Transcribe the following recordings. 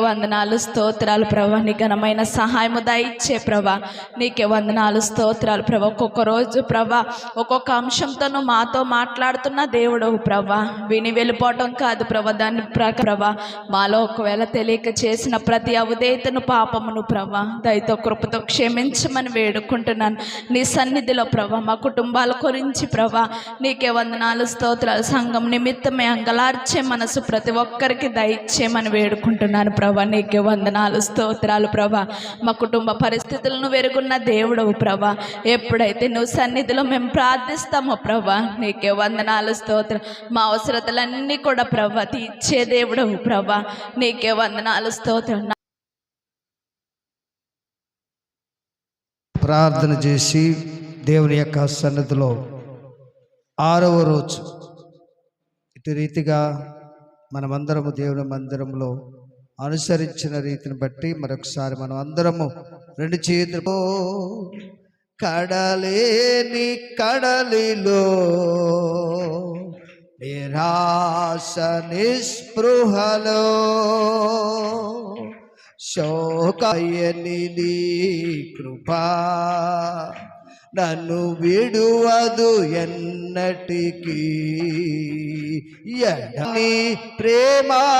వందనాలు స్తోత్రాలు ప్రభా. నీ ఘనమైన సహాయము దయచ్చే ప్రభా. నీకే వందనాలు స్తోత్రాలు ప్రభా. ఒక్కొక్క రోజు ప్రభా ఒక్కొక్క అంశంతోనూ మాతో మాట్లాడుతున్న దేవుడు ప్రభా. విని వెళ్ళిపోవటం కాదు ప్రభా. దాని ప్రభా మాలో ఒకవేళ తెలియక చేసిన ప్రతి అవధేతను పాపమును ప్రభా దయతో కృపతో క్షమించమని వేడుకుంటున్నాను. నీ సన్నిధిలో ప్రభా మా కుటుంబాల గురించి ప్రభా నీకే వందనాలు స్తోత్రాలు సంఘం నిమిత్తమే అంగలార్చే మనసు ప్రతి ఒక్కరికి దయచేయమని వేడుకుంటున్నాను ప్రభా నీకే వందనాలు స్తోత్రాలు ప్రభా. మా కుటుంబ పరిస్థితులను వెరుగున్న దేవుడవు ప్రభా. ఎప్పుడైతే నువ్వు సన్నిధిలో మేము ప్రార్థిస్తామో ప్రభా నీకే వందనాలు స్తోత్రం మా అవసరతలన్నీ కూడా ప్రభా తీర్చే దేవుడవు ప్రభా. నీకే వందనాలు స్తోత్రం. ప్రార్థన చేసి దేవుని యొక్క సన్నిధిలో ఆరవ రోజు ఇటు రీతిగా మనమందరము దేవుని మందిరంలో అనుసరించిన రీతిని బట్టి మరొకసారి మనం అందరము రెండు చేతులు కడలేని కడలిలో నిరాశ నిస్పృహలో శోకయని కృపా. నన్ను విడువదు ఎన్నటికీ. ఎడని ప్రేమానురాగం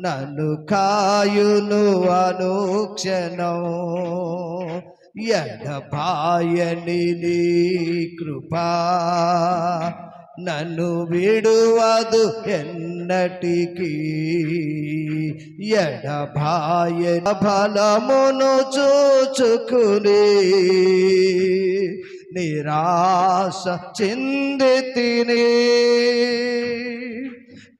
నన్ను కాయును అనుక్షణం. ఎడబాయని నీ కృపా నన్ను విడువదు ఎన్న ఎన్నటికి ఎడబాయ ఫలమును చూచుకుని నిరాశ చిందితిని.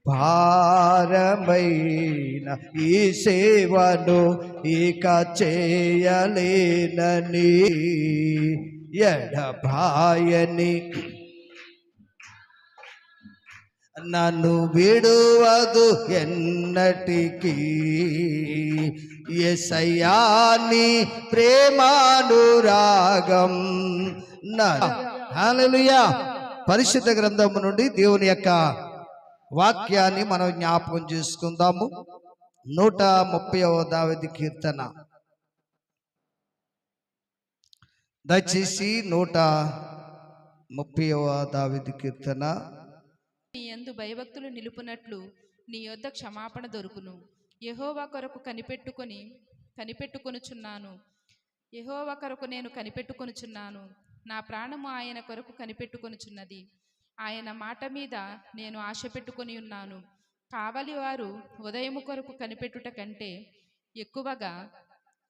భారమైన ఈ సేవను ఇక చేయలేనని ఎడభాయని నన్ను విడువదు ఎన్నటికి. ఎసయాని ప్రేమానురాగం నా. పరిశుద్ధ గ్రంథము నుండి దేవుని యొక్క వాక్యాన్ని మనం జ్ఞాపకం చేసుకుందాము. నూట ముప్పైవ దావది కీర్తన. దయచేసి నూట ముప్పైవ దావిది కీర్తన. నీ యందు భయభక్తులు నిలుపునట్లు నీ యొద్ద క్షమాపణ దొరుకును. యహోవా కొరకు కనిపెట్టుకొని కనిపెట్టుకొనుచున్నాను. యహోవా కొరకు నేను కనిపెట్టుకొనుచున్నాను. నా ప్రాణము ఆయన కొరకు కనిపెట్టుకొనుచున్నది. ఆయన మాట మీద నేను ఆశ పెట్టుకొని ఉన్నాను. కావలి వారు ఉదయము కొరకు కనిపెట్టుట కంటే ఎక్కువగా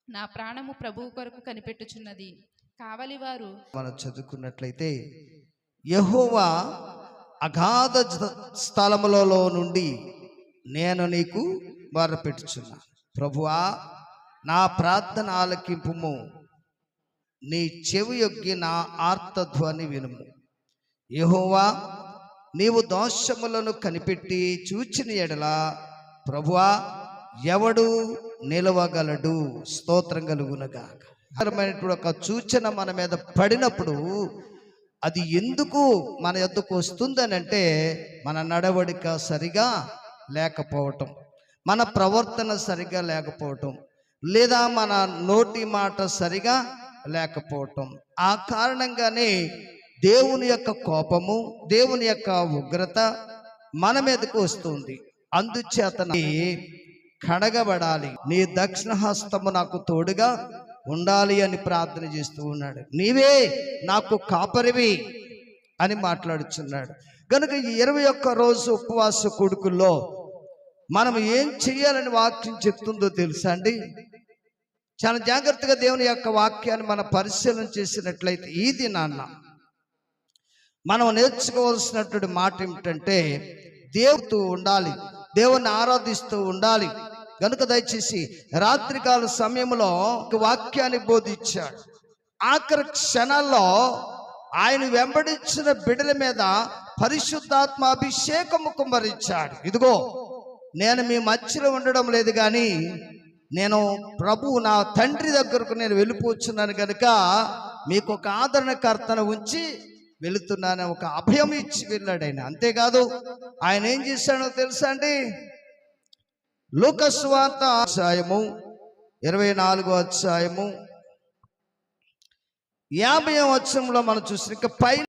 నా ప్రాణము ప్రభువు కొరకు కనిపెట్టుచున్నది. కావలివారు మనం చదువుకున్నట్లయితే యహోవా అగాధ స్థలములలో నుండి నేను నీకు మొరపెట్టుచున్నా. ప్రభువా నా ప్రార్థన ఆలకింపుము. నీ చెవి యొగ్గి నా ఆర్తధ్వని వినుము. యహోవా నీవు దోషములను కనిపెట్టి చూచిన ఎడల ప్రభువా ఎవడు నిలవగలడు. స్తోత్రం కలుగునగా ఒక సూచన మన మీద పడినప్పుడు అది ఎందుకు మన యొద్దకు వస్తుందనంటే మన నడవడిక సరిగా లేకపోవటం మన ప్రవర్తన సరిగా లేకపోవటం లేదా మన నోటి మాట సరిగా లేకపోవటం. ఆ కారణంగానే దేవుని యొక్క కోపము దేవుని యొక్క ఉగ్రత మన మీదకు వస్తుంది. అందుచేత కడగబడాలి. నీ దక్షిణ హస్తము నాకు తోడుగా ఉండాలి అని ప్రార్థన చేస్తూ ఉన్నాడు. నీవే నాకు కాపరివి అని మాట్లాడుచున్నాడు. కనుక ఈ ఇరవై ఒక్క రోజు ఉపవాస కొడుకుల్లో మనం ఏం చేయాలని వాక్యం చెప్తుందో తెలుసా అండి? చాలా జాగ్రత్తగా దేవుని యొక్క వాక్యాన్ని మన పరిశీలన చేసినట్లయితే ఇది నాన్న మనం నేర్చుకోవాల్సినటువంటి మాట ఏమిటంటే దేవుతూ ఉండాలి దేవుని ఆరాధిస్తూ ఉండాలి కనుక దయచేసి రాత్రికాల సమయంలో ఒక వాక్యాన్ని బోధించాడు. ఆఖరి క్షణాల్లో ఆయన వెంబడించిన బిడల మీద పరిశుద్ధాత్మ అభిషేకము కుమ్మరించాడు. ఇదిగో నేను మీ మధ్యలో ఉండడం లేదు కానీ నేను ప్రభు నా తండ్రి దగ్గరకు నేను వెళ్ళిపోతున్నాను కనుక మీకు ఒక ఆదరణకర్తను ఉంచి వెళుతున్నాను ఒక అభయం ఇచ్చి వెళ్ళాడు ఆయన. అంతేకాదు ఆయన ఏం చేశాడో తెలుసా అండి? లోకస్వార్త అధ్యాయము ఇరవై నాలుగో అధ్యాయము యాభై వచ్చంలో మనం చూసిన ఇంకా పై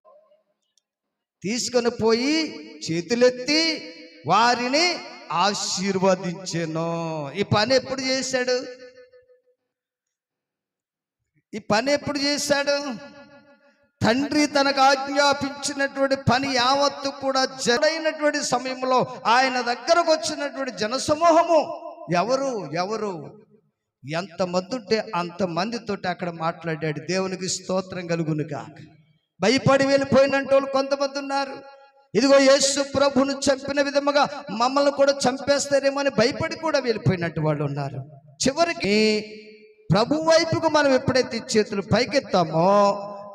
తీసుకొని పోయి చేతులెత్తి వారిని ఆశీర్వదించెను. ఈ పని ఎప్పుడు చేశాడు? ఈ పని ఎప్పుడు చేశాడు? తండ్రి తనకు ఆజ్ఞాపించినటువంటి పని యావత్తు కూడా జడైనటువంటి సమయంలో ఆయన దగ్గరకు వచ్చినటువంటి జనసమూహము. ఎవరు? ఎవరు? ఎంతమంది ఉంటే అంతమందితోటి అక్కడ మాట్లాడాడు. దేవునికి స్తోత్రం కలుగునుగా భయపడి వెళ్ళిపోయినట్టు వాళ్ళు కొంతమంది ఉన్నారు ఇదిగో యేసు ప్రభును చంపిన విధముగా మమ్మల్ని కూడా చంపేస్తారేమో అని భయపడి కూడా వెళ్ళిపోయినట్టు వాళ్ళు ఉన్నారు. చివరికి ప్రభు వైపుకు మనం ఎప్పుడైతే చేతులు పైకెత్తామో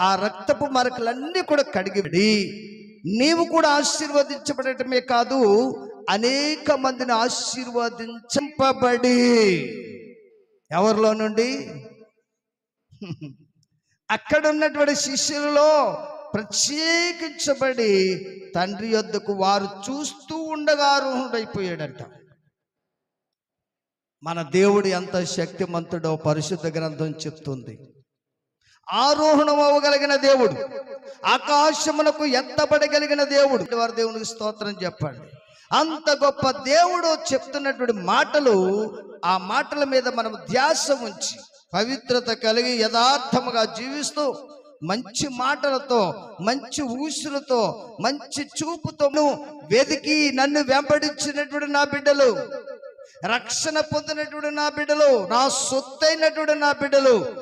ఆ రక్తపు మరకలన్నీ కూడా కడిగిడి నీవు కూడా ఆశీర్వదించబడటమే కాదు అనేక మందిని ఆశీర్వదించబడి. ఎవరిలో నుండి? అక్కడ ఉన్నటువంటి శిష్యులలో ప్రత్యేకించబడి తండ్రి యొద్దకు వారు చూస్తూ ఉండగా అర్హుడైపోయాడంట. మన దేవుడు ఎంత శక్తిమంతుడో పరిశుద్ధ గ్రంథం చెప్తుంది. ఆరోహణం అవ్వగలిగిన దేవుడు. ఆకాశమునకు ఎత్తబడగలిగిన దేవుడు. వారి దేవునికి స్తోత్రం చెప్పండి. అంత గొప్ప దేవుడు చెప్తున్నటువంటి మాటలు ఆ మాటల మీద మనం ధ్యాస ఉంచి పవిత్రత కలిగి యథార్థముగా జీవిస్తూ మంచి మాటలతో మంచి ఊసులతో మంచి చూపుతో వెతికి నన్ను వెంబడించినటువంటి నా బిడ్డలు రక్షణ పొందినటువంటి నా బిడ్డలు నా సొత్తైనటువంటి నా బిడ్డలు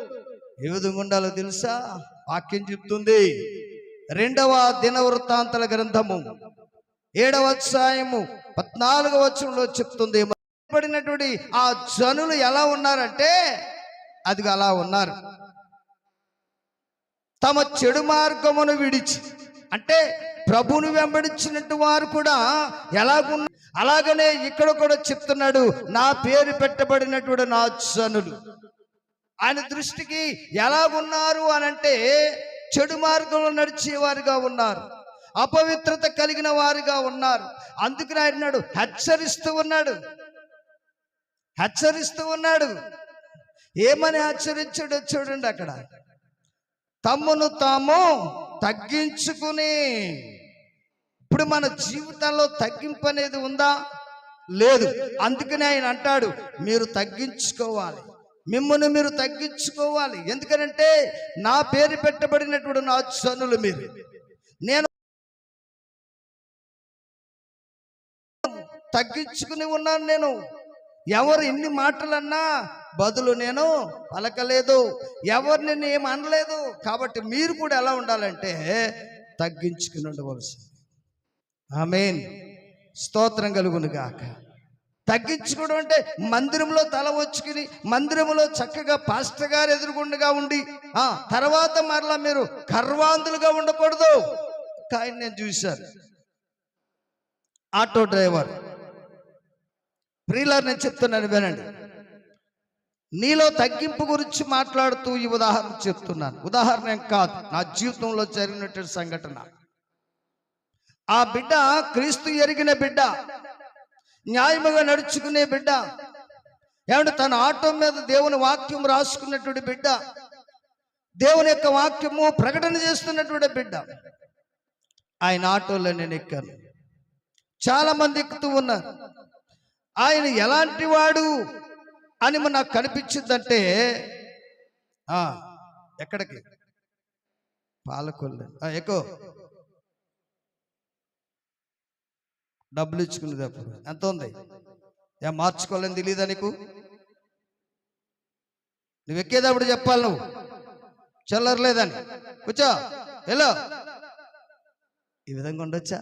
ఏ విధంగా ఉండాలో తెలుసా? వాక్యం చెప్తుంది. రెండవ దినవృత్తాంతల గ్రంథము. ఏడవ అధ్యాయము. పద్నాలుగవ వచనంలో చెప్తుంది. పడినటువంటి ఆ జనులు ఎలా ఉన్నారంటే అది అలా ఉన్నారు. తమ చెడు మార్గమును విడిచి అంటే ప్రభుని వెంబడించినట్టు వారు కూడా ఎలాగున్న అలాగనే ఇక్కడ కూడా చెప్తున్నాడు నా పేరు పెట్టబడినటువంటి నా జనులు. ఆయన దృష్టికి ఎలాగున్నారు అని అంటే చెడు మార్గంలో నడిచేవారుగా ఉన్నారు. అపవిత్రత కలిగిన వారిగా ఉన్నారు. అందుకని ఆయన అన్నాడు, హెచ్చరిస్తూ ఉన్నాడు. హెచ్చరిస్తూ ఉన్నాడు. ఏమని హెచ్చరించాడు చూడండి అక్కడ. తమ్మును తాము తగ్గించుకుని ఇప్పుడు మన జీవితంలో తగ్గింపు అనేది ఉందా? లేదు. అందుకని ఆయన అంటాడు మీరు తగ్గించుకోవాలి. మిమ్మల్ని మీరు తగ్గించుకోవాలి. ఎందుకనంటే నా పేరు పెట్టబడినటువంటి నా సనులు మీరు. నేను తగ్గించుకుని ఉన్నాను నేను. ఎవరు ఎన్ని మాటలన్నా బదులు నేను పలకలేదు. ఎవరిని నేను అనలేదు. కాబట్టి మీరు కూడా ఎలా ఉండాలంటే తగ్గించుకుని ఉండవలసింది. ఆమెన్. స్తోత్రం కలుగును గాక. తగ్గించుకోవడం అంటే మందిరంలో తల వచ్చుకుని మందిరంలో చక్కగా పాస్టర్ గారు ఎదురుగుండగా ఉండి ఆ తర్వాత మరలా మీరు కర్వాంధులుగా ఉండకూడదు. కానీ నేను చూశాను. Auto driver. ప్రియులారు నేను చెప్తున్నాను వినండి. నీలో తగ్గింపు గురించి మాట్లాడుతూ ఈ ఉదాహరణ చెప్తున్నాను. ఉదాహరణ కాదు నా జీవితంలో జరిగినటువంటి సంఘటన. ఆ బిడ్డ క్రీస్తు ఎరిగిన బిడ్డ. న్యాయముగా నడుచుకునే బిడ్డ. ఏమంటే తన ఆటో మీద దేవుని వాక్యం రాసుకున్నటువంటి బిడ్డ. దేవుని యొక్క వాక్యము ప్రకటన చేస్తున్నటువంటి బిడ్డ. ఆయన ఆటోలో నేను ఎక్కాను. చాలా మంది ఎక్కుతూ ఉన్నారు. ఆయన ఎలాంటి వాడు అని నాకు కనిపించిందంటే ఆ, ఎక్కడికి? పాలకొల్లు. ఎక్కువ డబ్బులు ఇచ్చుకునేది అప్పుడు. ఎంత ఉంది? ఏం మార్చుకోవాలని తెలియదా నీకు? నువ్వు ఎక్కేటప్పుడు చెప్పాలి నువ్వు. చల్లరలేదని. కూర్చో. హలో ఈ విధంగా ఉండొచ్చా?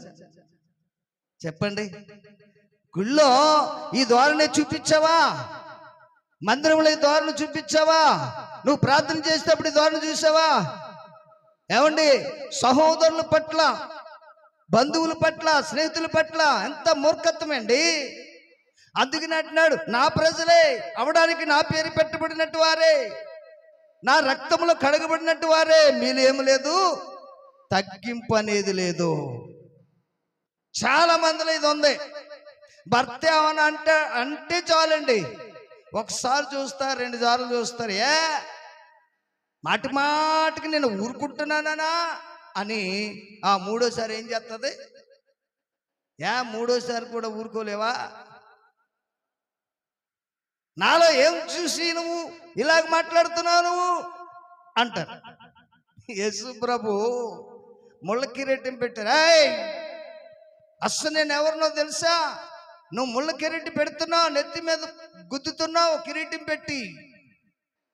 చెప్పండి. గుళ్ళో ఈ ద్వారాన్ని చూపించావా? మందిరంలో ఈ ద్వారం చూపించావా? నువ్వు ప్రార్థన చేసేటప్పుడు ఈ ద్వారం చూసావా? ఏమండి? సహోదరుల పట్ల బంధువుల పట్ల స్నేహితుల పట్ల ఎంత మూర్ఖత్వం అండి అందుకని అంటున్నాడు నా ప్రజలే అవడానికి నా పేరు పెట్టబడినట్టు వారే. నా రక్తంలో కడగబడినట్టు వారే. మీరు ఏమి లేదు తగ్గింపు అనేది లేదు. చాలా మందిలో ఇది ఉంది. భర్త ఏమన్నా అంటే అంటే చాలండి. ఒకసారి చూస్తారు రెండు సార్లు చూస్తారు. ఏ? మాటి మాటికి నేను ఊరుకుంటున్నానా? అని ఆ మూడోసారి ఏం చేస్తుంది ఏ మూడోసారి కూడా ఊరుకోలేవా? నాలో ఏం చూసి నువ్వు ఇలాగ మాట్లాడుతున్నావు నువ్వు? అంటారు. యేసు ప్రభు ముళ్ళ కిరీటం పెట్టారు. అస్సలు నేను ఎవరినో తెలుసా? నువ్వు ముళ్ళ కిరీటి పెడుతున్నావు నెత్తి మీద గుద్దుతున్నావు కిరీటం పెట్టి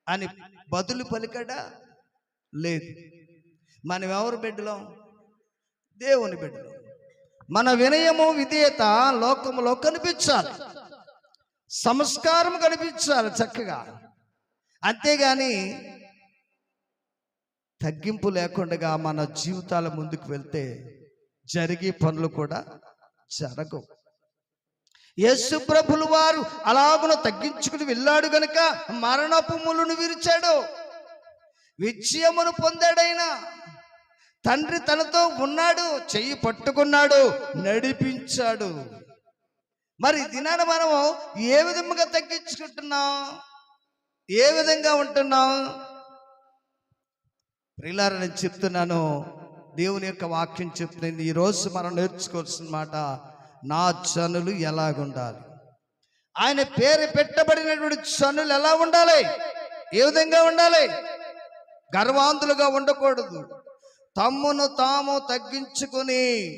అని బదులు పలికడా? లేదు. మనం ఎవరు బిడ్డలో? దేవుని బిడ్డలో. మన వినయము విధేయత లోకములో కనిపించాలి. సంస్కారం కనిపించాలి చక్కగా. అంతేగాని తగ్గింపు లేకుండా మన జీవితాల ముందుకు వెళ్తే జరిగే పనులు కూడా జరగవు. యేసుప్రభులు వారు అలాగున తగ్గించుకుని వెళ్ళాడు గనుక మరణపు ములును విరిచాడు. విజయమును పొందాడైనా తండ్రి తనతో ఉన్నాడు చెయ్యి పట్టుకున్నాడు నడిపించాడు. మరి దినాన మనము ఏ విధముగా తగ్గించుకుంటున్నాం? ఏ విధంగా ఉంటున్నాం? ప్రిలార నేను చెప్తున్నాను. దేవుని యొక్క వాక్యం చెప్తుంది. ఈరోజు మనం నేర్చుకోవాల్సిన మాట నా చనులు ఎలాగుండాలి? ఆయన పేరు పెట్టబడినటువంటి చనులు ఎలా ఉండాలి? ఏ విధంగా ఉండాలి? గర్వాంతులుగా ఉండకూడదు. తమ్మును తాము తగ్గించుకొని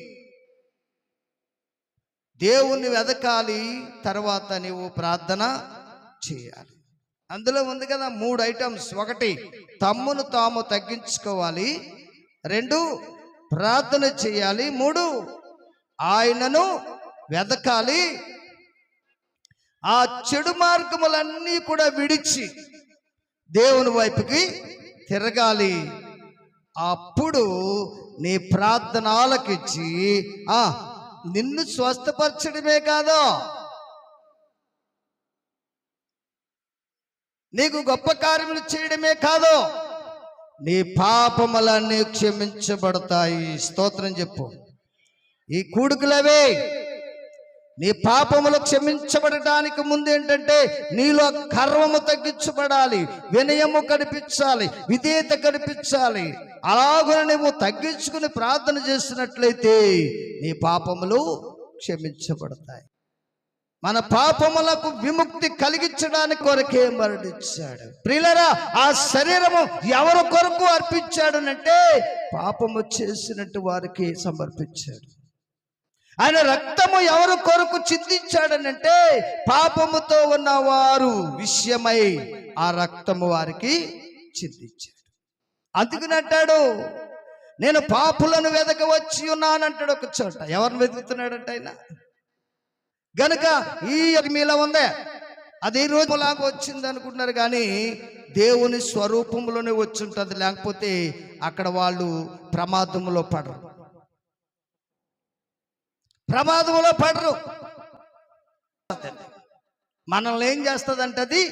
దేవుణ్ణి వెదకాలి తర్వాత నీవు ప్రార్థన చేయాలి. అందులో ఉంది కదా మూడు ఐటమ్స్. ఒకటి తమ్మును తాము తగ్గించుకోవాలి. రెండు ప్రార్థన చేయాలి. మూడు ఆయనను వెదకాలి. ఆ చెడు మార్గములన్నీ కూడా విడిచి దేవుని వైపుకి తిరగాలి. అప్పుడు నీ ప్రార్థన ఆలకించి ఆ నిన్ను స్వస్థపరచడమే కాదు? నీకు గొప్ప కార్యములు చేయడమే కాదు? నీ పాపములన్నీ క్షమించబడతాయి. స్తోత్రం చెప్పు. ఈ కూడుకులవే. నీ పాపములు క్షమించబడటానికి ముందు ఏంటంటే నీలో గర్వము తగ్గించబడాలి వినయము కనిపించాలి విధేయత కనిపించాలి. అలాగున నువ్వు తగ్గించుకుని ప్రార్థన చేసినట్లయితే నీ పాపములు క్షమించబడతాయి. మన పాపములకు విముక్తి కలిగించడానికి కొరకే మరణించాడు. ప్రియులరా ఆ శరీరము ఎవరి కొరకు అర్పించాడు అంటే పాపము చేసినట్టు వారికి సమర్పించాడు. ఆయన రక్తము ఎవరు కొరకు చిందించాడనంటే పాపముతో ఉన్న వారు విషయమై ఆ రక్తము వారికి చిందించాడు. అందుకని నేను పాపులను వెదక వచ్చి ఉన్నానంటాడు ఒక చోట. ఎవరిని వెతుకుతున్నాడంట ఆయన? గనుక ఈ మీలో ఉందే. అది ఈ రోజు లాగా వచ్చింది అనుకుంటున్నారు కానీ దేవుని స్వరూపంలోనే వచ్చి ఉంటుంది. లేకపోతే అక్కడ వాళ్ళు ప్రమాదంలో పడరు. ప్రమాదంలో పడరు. మనల్ని ఏం చేస్తుందంటే అది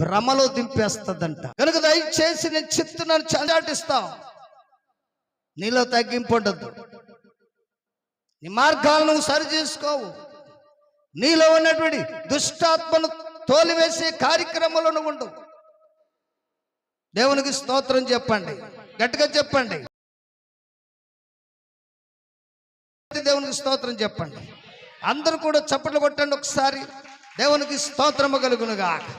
భ్రమలో దింపేస్తుందంట. కనుక దయచేసి నేను చిత్తున్నాను చందాటిస్తాం నీలో తగ్గింపు ఉండద్దు నీ మార్గాలను నువ్వు సరి చేసుకోవు. నీలో ఉన్నటువంటి దుష్టాత్మను తోలివేసే కార్యక్రమంలో ఉండవు దేవునికి స్తోత్రం చెప్పండి. గట్టిగా చెప్పండి. దేవునికి స్తోత్రం చెప్పండి. అందరూ కూడా చప్పట్లు కొట్టండి ఒకసారి. దేవునికి స్తోత్రము కలుగునుగా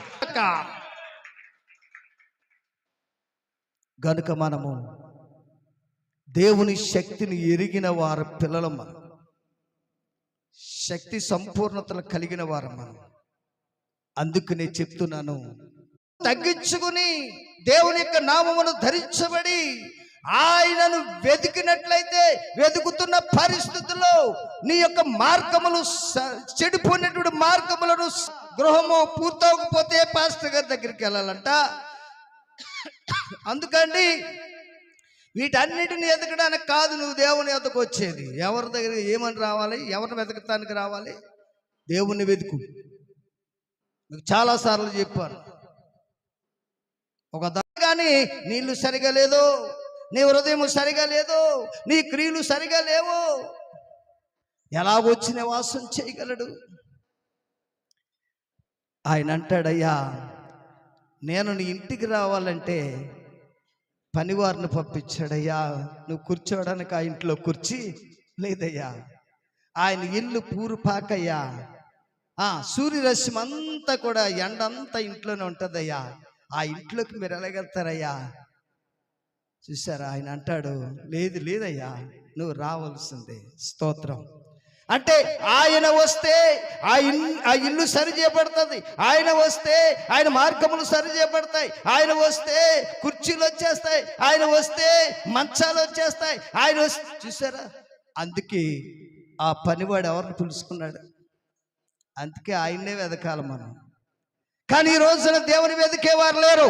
గనుక మనము దేవుని శక్తిని ఎరిగిన వారు పిల్లలు మనం. శక్తి సంపూర్ణతలు కలిగిన వారు మనం. అందుకనే చెప్తున్నాను తగ్గించుకుని దేవుని యొక్క నామమును ధరించబడి ఆయనను వెతికినట్లయితే వెతుకుతున్న పరిస్థితుల్లో నీ యొక్క మార్గములు చెడిపోయినటువంటి మార్గములను గృహము పూర్తవకపోతే పాస్టర్ గారి దగ్గరికి వెళ్ళాలంట. అందుకండి వీటన్నిటిని ఎదగడానికి కాదు నువ్వు దేవుని ఎదకు వచ్చేది. ఎవరి దగ్గర ఏమని రావాలి? ఎవరిని వెతకటానికి రావాలి? దేవుణ్ణి వెతుకు. మీకు చాలాసార్లు చెప్పాను. ఒక దా కానీ నీళ్ళు సరిగా లేదు. నీ హృదయం సరిగా లేదు నీ క్రియలు సరిగా లేవు ఎలా వచ్చిన నివాసం చేయగలడు? ఆయన అంటాడయ్యా నేను నీ ఇంటికి రావాలంటే పనివారిని పంపించాడయ్యా. నువ్వు కూర్చోవడానికి ఆ ఇంట్లో కుర్చీ లేదయ్యా. ఆయన ఇల్లు పూరుపాకయ్యా ఆ సూర్యరశ్మి అంతా కూడా ఎండంతా ఇంట్లోనే ఉంటుందయ్యా. ఆ ఇంట్లోకి మీరు ఎలాగెళ్తారయ్యా? చూసారా ఆయన అంటాడు లేదు లేదయ్యా నువ్వు రావాల్సిందే. స్తోత్రం. అంటే ఆయన వస్తే ఆ ఇల్లు ఆ ఇల్లు సరి చేయబడుతుంది ఆయన వస్తే ఆయన మార్గములు సరి చేయబడతాయి ఆయన వస్తే కుర్చీలు వచ్చేస్తాయి. ఆయన వస్తే మంచాలు వచ్చేస్తాయి. ఆయన వస్తే చూసారా అందుకే ఆ పనివాడు ఎవరిని పిలుచుకున్నాడు? అందుకే ఆయన్నే వెదకాలి మనం. కానీ ఈ రోజున దేవుని వెతికేవారు లేరు.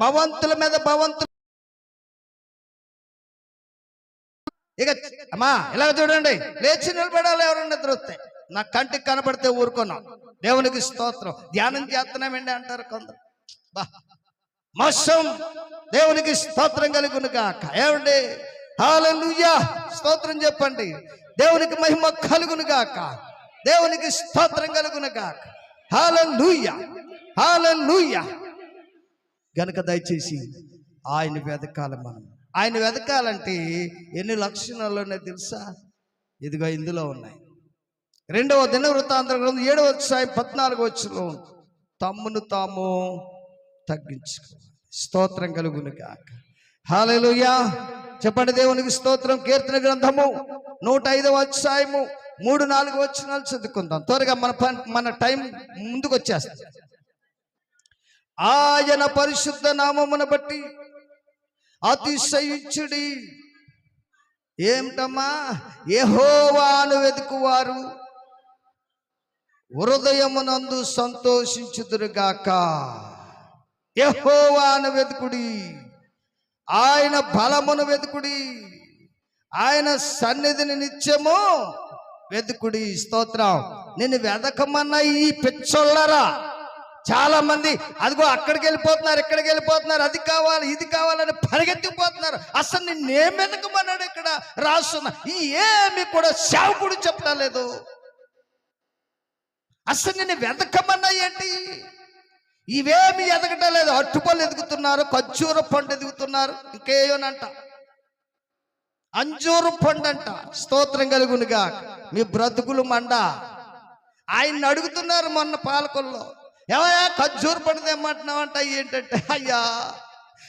భవంతుల మీద భవంతులు ఇక అమ్మా ఇలా చూడండి లేచి నిలబడాలి ఎవరన్నా దొరుకుతాయి నా కంటికి కనబడితే ఊరుకున్నాం దేవునికి స్తోత్రం. ధ్యానం చేస్తున్నామండి అంటారు కొందరు. బా మోసం దేవునికి స్తోత్రం కలుగును కాక ఏమండి? హాలూయా స్తోత్రం చెప్పండి. దేవునికి మహిమ కలుగును గాక. దేవునికి స్తోత్రం కలుగును గాక. హాలూయా హాలూయా గనుక దయచేసి ఆయన వెతకాలి మనం ఆయన వెతకాలంటే ఎన్ని లక్షణాలు ఉన్నాయి తెలుసా? ఇదిగో ఇందులో ఉన్నాయి. రెండవ దిన వృత్తాంతర గ్రంథం ఏడవ సాయి పద్నాలుగు వచ్చులో తమ్మును తాము తగ్గించుకోవాలి. స్తోత్రం కలుగును కాక హాలలుయా చెప్పండి దేవునికి స్తోత్రం కీర్తన గ్రంథము నూట ఐదవ అధ్యాయము మూడు నాలుగు వచ్చినాలు చదువుకుందాం. త్వరగా మన పని మన టైం ముందుకు వచ్చేస్తాం ఆయన పరిశుద్ధ నామమును బట్టి అతిశయించుడి. ఏమిటమ్మా? యెహోవాను వెతుకువారు. హృదయమునందు సంతోషించుదురుగాక. యెహోవాను వెతుకుడి. ఆయన బలమును వెతుకుడి. ఆయన సన్నిధిని నిత్యము వెతుకుడి. స్తోత్రం. నిన్ను వెతకమన్న ఈ పిచ్చోళ్ళరా. చాలా మంది అదిగో అక్కడికి వెళ్ళిపోతున్నారు ఇక్కడికి వెళ్ళిపోతున్నారు అది కావాలి ఇది కావాలని పరిగెత్తిపోతున్నారు. అసలు నిన్నేం వెతకమన్నాడు ఇక్కడ? రాస్తున్నా ఈ ఏమి కూడా సేవకుడు చెప్తా లేదు. అసలు నిన్ను వెతకమన్నా ఏంటి? ఇవేమి ఎదగటం లేదు. అట్టుపళ్ళు ఎదుగుతున్నారు ఖర్జూర పండు ఎదుగుతున్నారు ఇంకేయోనంట. అంజూరు పండు అంట స్తోత్రం కలుగునుగా మీ బ్రతుకులు మండ. ఆయన్ని అడుగుతున్నారు మొన్న పాలకొల్లో. ఏమయ్యా? ఖర్జూరు పండు తెమ్మంటున్నావంట ఏంటంటే అయ్యా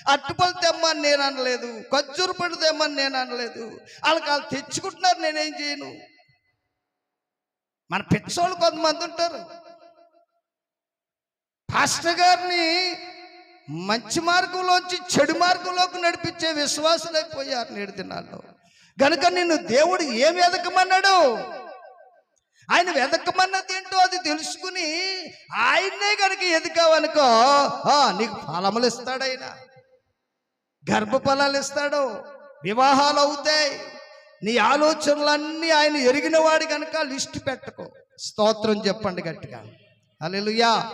అట్టుపళ్ళు తెమ్మని నేను అనలేదు ఖర్జూరు పండు తెమ్మని నేను అనలేదు. వాళ్ళకి వాళ్ళు తెచ్చుకుంటున్నారు నేనేం చేయను. మన పిచ్చోళ్ళు కొంతమంది ఉంటారు. పాస్టర్ గారిని మంచి మార్గంలోంచి చెడు మార్గంలోకి నడిపించే విశ్వాసులైపోయారు నేడు దినాల్లో. గనుక నిన్ను దేవుడు ఏమి ఎదకమన్నాడు ఆయన వెతకమన్నది ఏంటో అది తెలుసుకుని ఆయన్నే కనుక ఎదుకావనుకో ఆ, నీకు ఫలములు ఇస్తాడు ఆయన. గర్భఫలాలు ఇస్తాడు. వివాహాలు అవుతాయి. నీ ఆలోచనలన్నీ ఆయన ఎరిగిన వాడు కనుక లిస్ట్ పెట్టుకో. స్తోత్రం చెప్పండి గట్టిగా. అలెలుయా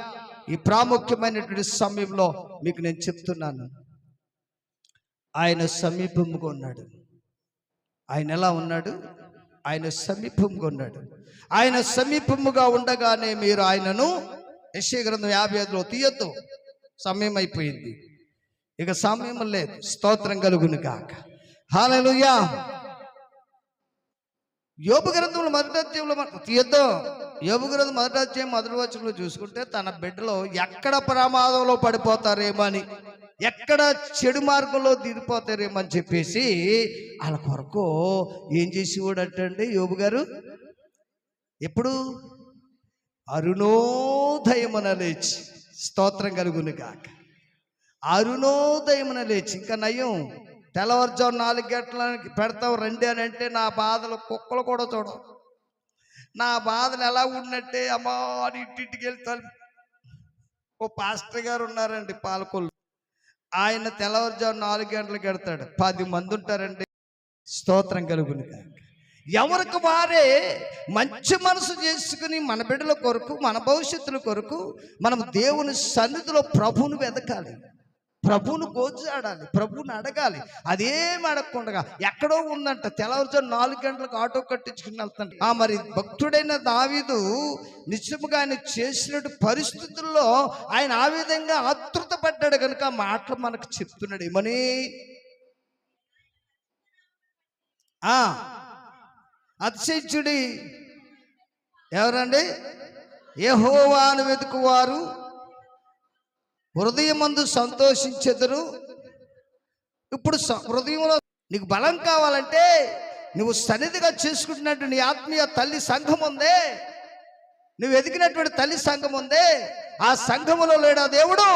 ఈ ప్రాముఖ్యమైనటువంటి సమయంలో మీకు నేను చెప్తున్నాను. ఆయన సమీపంగా ఉన్నాడు. ఆయన ఎలా ఉన్నాడు? ఆయన సమీపంగా ఉన్నాడు. ఆయన సమీపముగా ఉండగానే మీరు ఆయనను యశ్య గ్రంథం యాభై ఐదులో తీయొద్దు. సమయం అయిపోయింది ఇక సమయం లేదు. స్తోత్రం కలుగును కాక హాలలుయా యోపు గ్రంథంలో మొదటి తీయొద్దు. యోపు గ్రంథం మొదటి అధ్యాయం మొదటి వచనంలో చూసుకుంటే తన బిడ్డలో ఎక్కడ ప్రమాదంలో పడిపోతారేమో అని ఎక్కడ చెడు మార్గంలో దిగిపోతారేమో అని చెప్పేసి వాళ్ళ కొరకు ఏం చేసేవాడటండి యోబు గారు? ఎప్పుడు? అరుణోదయమున లేచి. స్తోత్రం కలుగును కాక అరుణోదయమున లేచి. ఇంకా నయం. తెల్లవారుజాము నాలుగు గంటలకి పెడతావు రండి అని అంటే నా బాధలు కుక్కలు కూడా చూడవు. నా బాధలు ఎలా ఉన్నట్టే అమ్మా అని ఇంటింటికి వెళ్తాను ఓ పాస్టర్ గారు ఉన్నారండి పాలకొల్లు. ఆయన తెల్లవారుజాము నాలుగు గంటలకు పెడతాడు. పది మంది ఉంటారండి. స్తోత్రం కలుగును కాక ఎవరికి వారే మంచి మనసు చేసుకుని మన బిడ్డల కొరకు మన భవిష్యత్తుల కొరకు మనం దేవుని సన్నిధిలో ప్రభువును వెతకాలి ప్రభువును గోజాడాలి ప్రభువుని అడగాలి. అదేం అడగకుండా ఎక్కడో ఉందంట తెల్లవారుజాము నాలుగు గంటలకు ఆటో కట్టించుకుని వెళ్తాను ఆ మరి భక్తుడైన దావీదు నిజముగా ఆయన చేసినట్టు పరిస్థితుల్లో ఆయన ఆ విధంగా ఆతృత పడ్డాడు కనుక ఆ మాటలు మనకు చెప్తున్నాడు. ఏమని? ఆ అతిశించుడి ఎవరండి? యెహోవాను వెతుకువారు. హృదయమందు సంతోషించెదరు. ఇప్పుడు హృదయంలో నీకు బలం కావాలంటే నువ్వు సన్నిధిగా చేసుకుంటున్నట్టు నీ ఆత్మీయ తల్లి సంఘం ఉందే. నువ్వు ఎదిగినటువంటి తల్లి సంఘం ఉందే. ఆ సంఘములో లేడా దేవుడు?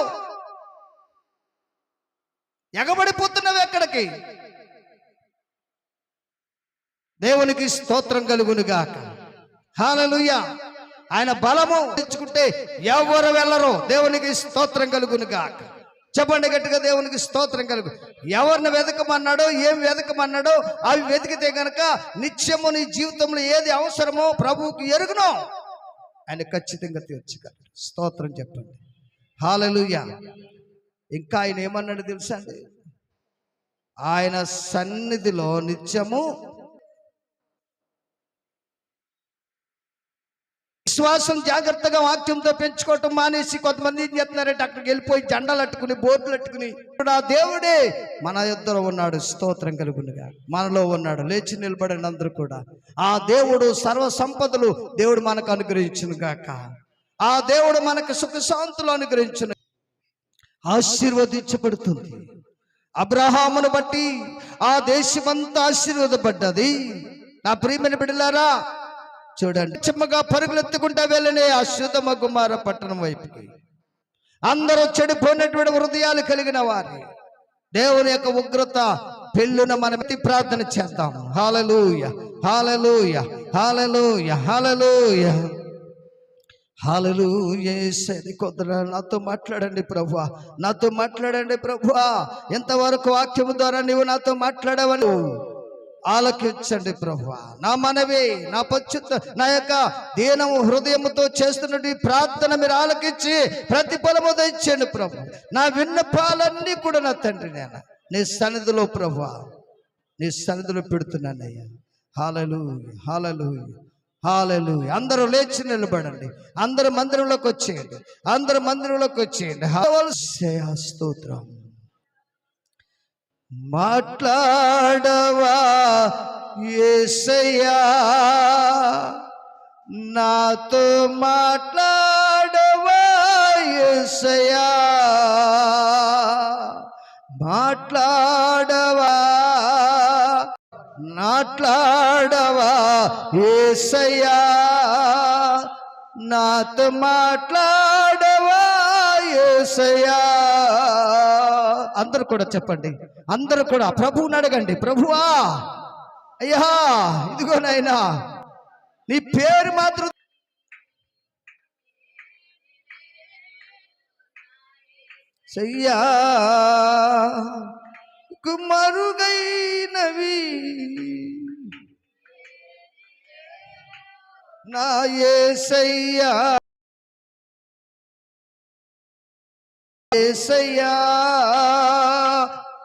ఎగబడిపోతున్నావు ఎక్కడికి దేవునికి స్తోత్రం కలుగును గాక హాలలుయ ఆయన బలము తెచ్చుకుంటే ఎవరు వెళ్ళరు దేవునికి స్తోత్రం కలుగును గాక చెప్పండి గట్టిగా దేవునికి స్తోత్రం కలుగు. ఎవరిని వెతకమన్నాడో ఏం వెతకమన్నాడో అవి వెతికితే గనక నిత్యము నీ జీవితంలో ఏది అవసరమో ప్రభువుకి ఎరుగునో. ఆయన ఖచ్చితంగా తీర్చగలరు స్తోత్రం చెప్పండి. హాలలుయ ఇంకా ఆయన ఏమన్నాడు తెలుసా అండి? ఆయన సన్నిధిలో నిత్యము విశ్వాసం జాగ్రత్తగా వాక్యంతో పెంచుకోవటం మానేసి కొంతమంది ఏం చేస్తున్నారంటే అక్కడికి వెళ్ళిపోయి జెండాలు అట్టుకుని బోర్డులు అట్టుకుని ఇప్పుడు ఆ దేవుడే! మన ఇద్దరు ఉన్నాడు స్తోత్రం కలుగునిగా. మనలో ఉన్నాడు లేచి నిలబడిన అందరూ కూడా. ఆ దేవుడు సర్వ సంపదలు దేవుడు మనకు అనుగ్రహించును గాక ఆ దేవుడు మనకు సుఖశాంతులు అనుగ్రహించును. ఆశీర్వదించబడుతుంది. అబ్రహామును బట్టి ఆ దేశమంతా ఆశీర్వదపడ్డది నా ప్రియమైన బిడ్డలారా చూడండి. చిమ్మగా పరుగులెత్తుకుంటా వెళ్ళనే ఆ కుమార పట్టణం వైపుకి. అందరూ చెడిపోయినటువంటి హృదయాలు కలిగిన వారి దేవుని యొక్క ఉగ్రత పెళ్ళున మనం ఎత్తి ప్రార్థన చేద్దాం hallelujah hallelujah hallelujah hallelujah hallelujah కొద్దిగా నాతో మాట్లాడండి ప్రభు. నాతో మాట్లాడండి ప్రభు. ఎంతవరకు వాక్యము ద్వారా నీవు నాతో మాట్లాడవని ఆలకించండి ప్రభు. నా మనవి నా పచ్చుత నా యొక్క దీనము హృదయముతో చేస్తున్నట్టు ప్రార్థన మీరు ఆలకించి ప్రతిఫలము తెచ్చండి ప్రభు. నా విన్నపాలన్నీ కూడా నా తండ్రి నేను నీ సన్నిధిలో ప్రభు. నీ సన్నిధిలో పెడుతున్నానయ్యా. హాలలు హాలలు హాలలు అందరూ లేచి నిలబడండి. అందరు మందిరంలోకి వచ్చేయండి. అందరు మందిరంలోకి వచ్చేయండి. హాలలు స్తోత్రం. మాట్లాడవా ఏసయ్యా? నాతో మాట్లాడవా ఏసయ్యా? మాట్లాడవా? మాట్లాడవా ఏసయ్యా? నాతో మాట్లాడవా ఏసయ్యా? అందరు కూడా చెప్పండి. అందరూ కూడా ప్రభువుని అడగండి. ప్రభువా అయ్యా ఇదిగో నాయనా నీ పేరు మాత్రం సయ్యా మరుగైనవి. నా ఏసయ్యా. ఏసయ్యా.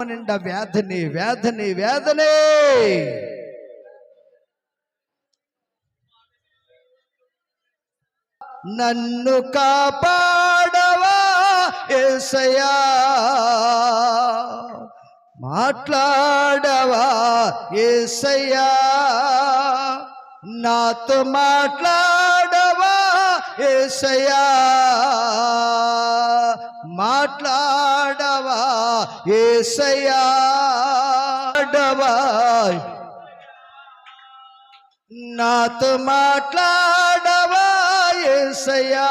నిండా వ్యాధని వ్యాధని వ్యాధనే. నన్ను కాపాడవా ఏసయా మాట్లాడవా ఏసయ్యా. నాతో మాట్లా ఏసయ్యా మాట్లాడవా ఏసయ్యా నాతో మాట్లాడవా ఏసయ్యా?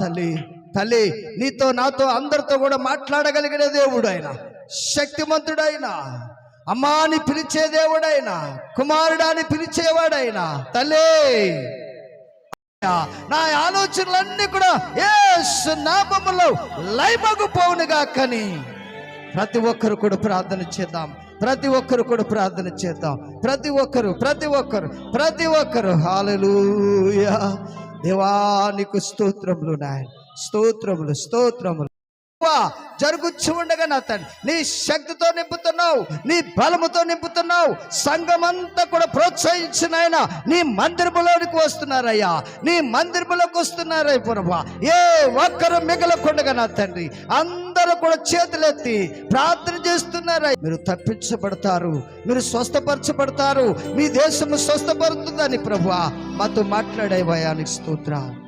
తల్లి తల్లి నీతో నాతో అందరితో కూడా మాట్లాడగలిగిన దేవుడు ఆయన శక్తిమంతుడైన అమ్మా అని పిలిచే దేవుడైనా కుమారుడాని పిలిచేవాడైనా తల్లే. నా ఆలోచనలన్నీ కూడా ఏ నామములో లైమగు పోవునుగా కని ప్రతి ఒక్కరు కూడా ప్రార్థన చేద్దాం. ప్రతి ఒక్కరు కూడా ప్రార్థన చేద్దాం. ప్రతి ఒక్కరు ప్రతి ఒక్కరు ప్రతి ఒక్కరు. హాలూయా దేవానికి స్తోత్రములు నాయన. స్తోత్రములు స్తోత్రములు. జరుగుచ్చు ఉండగా నా తండ్రి. నీ శక్తితో నింపుతున్నావు నీ బలముతో నింపుతున్నావు సంఘమంతా కూడా ప్రోత్సహించిన ఆయన నీ మందిరములోనికి వస్తున్నారయ్యా. నీ మందిరములోకి వస్తున్నారయ్య పురభ. ఏ ఒక్కరు మిగలకుండగా నా తండ్రి. అందరూ కూడా చేతులెత్తి ప్రార్థన చేస్తున్నారయ్య. మీరు తప్పించబడతారు మీరు స్వస్థపరచబడతారు మీ దేశము స్వస్థపడుతుందని ప్రభు. మాతో మాట్లాడే భయానికి స్తోత్రాలు.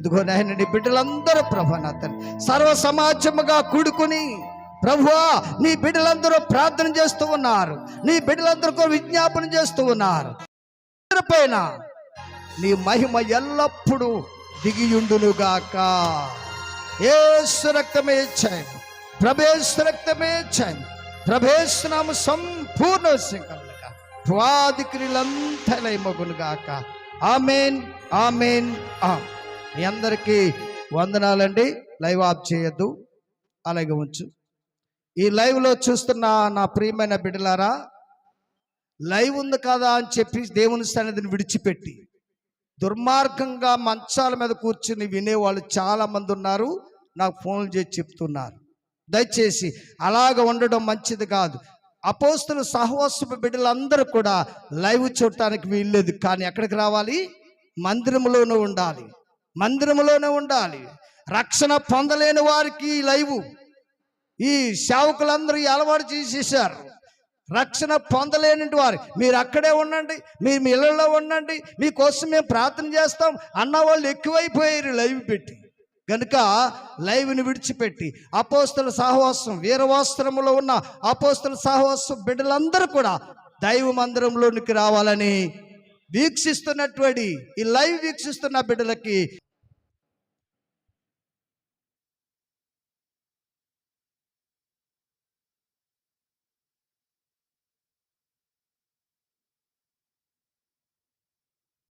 ఇదిగో నాయన నీ బిడ్డలందరూ ప్రభు నా తండ్రి. సర్వ సమాజముగా కూడుకుని ప్రభువా నీ బిడ్డలందరూ ప్రార్థన చేస్తూ ఉన్నారు. నీ బిడ్డలందరూ విజ్ఞాపన చేస్తూ ఉన్నారు. పైన నీ మహిమ ఎల్లప్పుడూ దిగియుండునుగాక. ఏసు రక్తమే ఇచ్చాయి. ప్రభేశ రక్తమే ఇచ్చాయి. ప్రభేశనాము సంపూర్ణ సింగలుగా స్వాది క్రియలంతా మగులుగాక ఆమెన్ ఆమెన్. ఆ మీ అందరికీ వందనాలండి. లైవ్ ఆఫ్ చేయొద్దు. అలాగే ఉంచు. ఈ లైవ్లో చూస్తున్న నా ప్రియమైన బిడ్డలారా లైవ్ ఉంది కదా అని చెప్పి దేవుని సన్నిధిని విడిచిపెట్టి దుర్మార్గంగా మంచాల మీద కూర్చుని వినేవాళ్ళు చాలా మంది ఉన్నారు. నాకు ఫోన్లు చేసి చెప్తున్నారు. దయచేసి అలాగ ఉండడం మంచిది కాదు. అపోస్తుల సహవాసపు బిడ్డలందరూ కూడా లైవ్ చూడటానికి వీల్లేదు. కానీ ఎక్కడికి రావాలి? మందిరంలోనూ ఉండాలి. మందిరంలోనే ఉండాలి. రక్షణ పొందలేని వారికి లైవ్. ఈ సేవకులందరూ అలవాటు చేసేసారు రక్షణ పొందలేని వారు. మీరు అక్కడే ఉండండి మీరు మీ ఇళ్ళలో ఉండండి మీకోసం మేము ప్రార్థన చేస్తాం అన్న వాళ్ళు ఎక్కువైపోయారు లైవ్ పెట్టి. కనుక లైవ్ని విడిచిపెట్టి అపోస్తుల సహవాసం వీరవాస్త్రములో ఉన్న అపోస్తుల సహవాసం బిడ్డలందరూ కూడా దైవ మందిరంలోనికి రావాలని వీక్షిస్తున్నటువంటి ఈ లైవ్ వీక్షిస్తున్న బిడ్డలకి